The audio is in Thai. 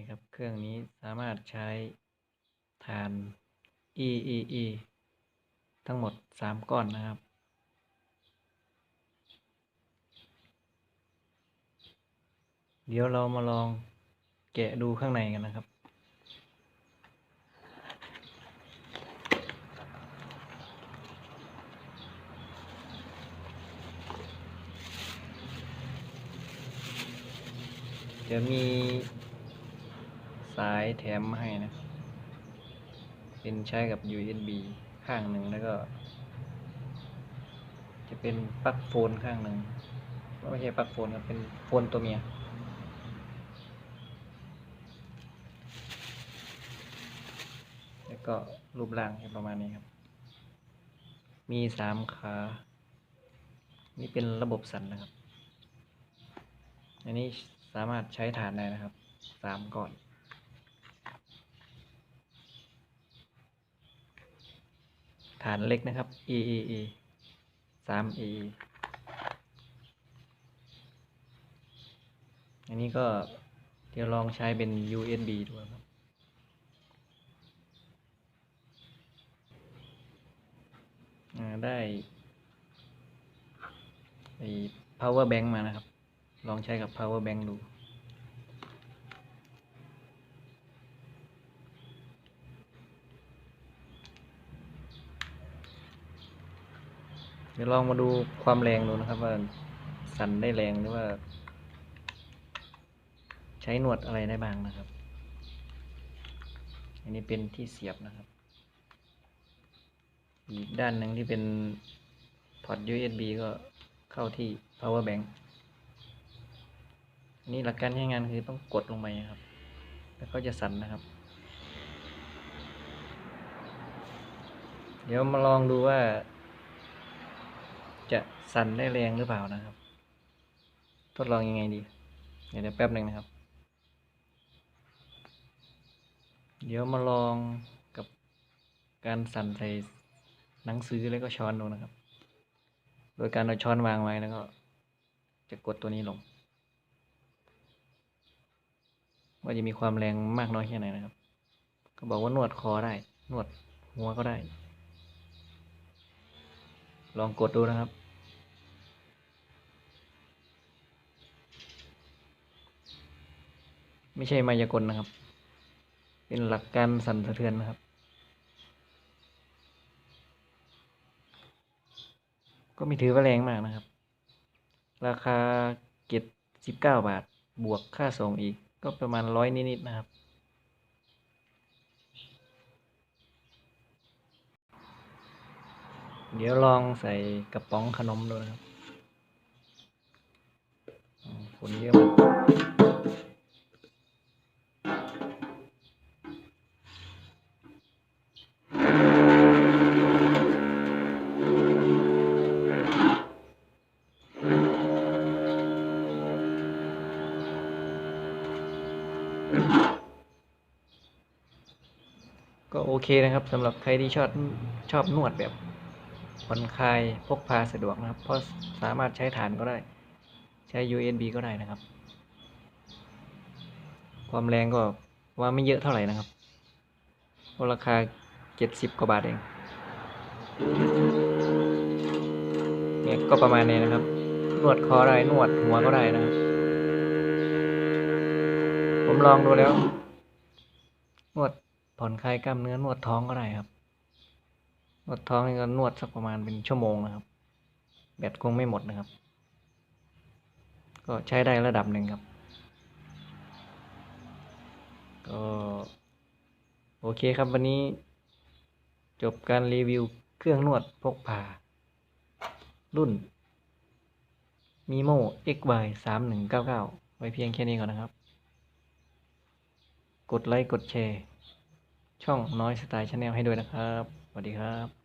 นี่ครับ เครื่องนี้สามารถใช้ฐาน EEE ทั้งหมด 3 ก้อนนะครับ เดี๋ยวเรามาลองแกะดูข้างในกันนะครับเดี๋ยวมี สายแถมมาให้นะ เป็นใช้กับ USB ข้างหนึ่งแล้วก็ จะเป็นปลั๊กโฟนข้างหนึ่งไม่ใช่ปลั๊กโฟนครับเป็นโฟนตัวเมียแล้วก็รูปร่างประมาณนี้ครับ มีสามขา นี่เป็นระบบสั่นนะครับ อันนี้สามารถใช้ฐานได้นะครับสามก่อน ฐานเล็กนะครับ e e e สาม e e อันนี้ก็เดี๋ยวลองใช้เป็น USB ดูครับได้ไอ้ power bank มานะครับ ลองใช้กับ power bank ดู เดี๋ยวลองมาดูความแรงดูนะครับว่าสั่นได้แรงหรือว่า ใช้หนวดอะไรได้บ้างนะครับ อันนี้เป็นที่เสียบนะครับ อีกด้านหนึ่งที่เป็นพอร์ต USB ก็เข้าที่ power bank อันนี้หลักการใช้งานคือต้องกดลงไปครับ แล้วก็จะสั่นนะครับ เดี๋ยวมาลองดูว่า จะสั่นได้แรงหรือเปล่านะครับ ทดลองยังไงดี เดี๋ยวแป๊บหนึ่งนะครับ เดี๋ยวมาลองกับการสั่นใส่หนังสือแล้วก็ช้อนดูนะครับ โดยการเอาช้อนวางไว้แล้วก็ จะกดตัวนี้ลง ว่าจะมีความแรงมากน้อยแค่ไหนนะครับ ก็บอกว่านวดคอได้นวดหัวก็ได้ ลองกดดูนะครับ ไม่ใช่มายากลนะครับ เป็นหลักการสั่นสะเทือนนะครับ ก็ม่ถือว่าแรงมากนะครับ ราคาเก็บสิบเก้าบาทบวกค่าส่งอีกก็ประมาณร้อยนิดๆนะครับ เดี๋ยวลองใส่กระป๋องขนมดูนะครับฝนเยอะมาก ก็โอเคนะครับสำหรับใครที่ชอบชอบนวดแบบผ่อนคลายพกพาสะดวกนะครับ เพราะสามารถใช้ฐานก็ได้ ใช้ USB ก็ได้นะครับ ความแรงก็ว่าไม่เยอะเท่าไหร่นะครับราะราคาเจ็ดสิบกว่าบาทเองเนี่ยก็ประมาณนี้นะครับ นวดคอได้นวดหัวก็ได้นะครับ ผมลองดูแล้วนวดผ่อนคลายกล้ามเนื้อนวดท้องก็ได้ครับ นวดท้องนี่ก็นวดสักประมาณเป็นชั่วโมงนะครับ แบตคงไม่หมดนะครับ ก็ใช้ได้ระดับหนึ่งครับ ก็โอเคครับวันนี้ จบการรีวิวเครื่องนวดพกพา รุ่น Mimo XY 3 1 9 9 ไว้เพียงแค่นี้ก่อนนะครับ กดไลค์กดแชร์ ช่องน้อยสไตล์ชาแนลให้ด้วยนะครับ สวัสดีครับ